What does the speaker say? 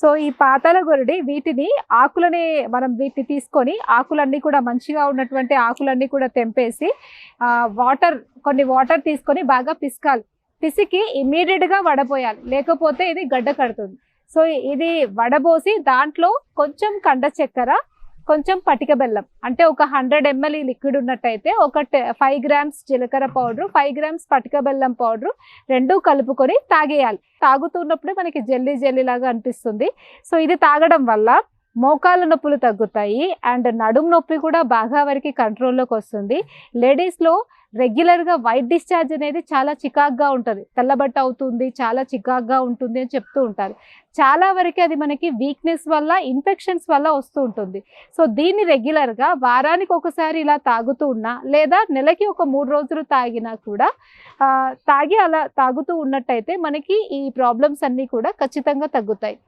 So ఈ పాతాల గొరడి వీటిని ఆకులని మనం వీటిని తీసుకొని ఆకులన్నీ కూడా మంచిగా ఉన్నటువంటి ఆకులన్నీ కూడా తెంపేసి వాటర్ కొన్ని వాటర్ తీసుకొని బాగా పిసకాలి. పిసికి ఇమీడియట్గా వడపోయాలి. లేకపోతే ఇది గడ్డ కడుతుంది. సో ఇది వడబోసి దాంట్లో కొంచెం కండ చక్కెర కొంచెం పటిక బెల్లం. అంటే ఒక హండ్రెడ్ ఎంఎల్ ఈ లిక్విడ్ ఉన్నట్టయితే ఒక ఫైవ్ గ్రామ్స్ జీలకర్ర పౌడర్ ఫైవ్ గ్రామ్స్ పటిక బెల్లం పౌడర్ రెండు కలుపుకొని తాగేయాలి. తాగుతున్నప్పుడే మనకి జల్లీ జల్లీ లాగా అనిపిస్తుంది. సో ఇది తాగడం వల్ల మోకాళ్ళ నొప్పులు తగ్గుతాయి అండ్ నడుము నొప్పి కూడా బాగా వరకు కంట్రోల్లోకి వస్తుంది. లేడీస్లో రెగ్యులర్గా వైట్ డిశ్చార్జ్ అనేది చాలా చికాగ్గా ఉంటుంది. తెల్లబట్ట అవుతుంది చాలా చికాగ్గా ఉంటుంది అని చెప్తూ ఉంటారు. చాలా వరకు అది మనకి వీక్నెస్ వల్ల ఇన్ఫెక్షన్స్ వల్ల వస్తూ ఉంటుంది. సో దీన్ని రెగ్యులర్గా వారానికి ఒకసారి ఇలా తాగుతూ ఉన్నా లేదా నెలకి ఒక మూడు రోజులు తాగినా కూడా తాగి అలా తాగుతూ ఉన్నట్టయితే మనకి ఈ ప్రాబ్లమ్స్ అన్నీ కూడా ఖచ్చితంగా తగ్గుతాయి.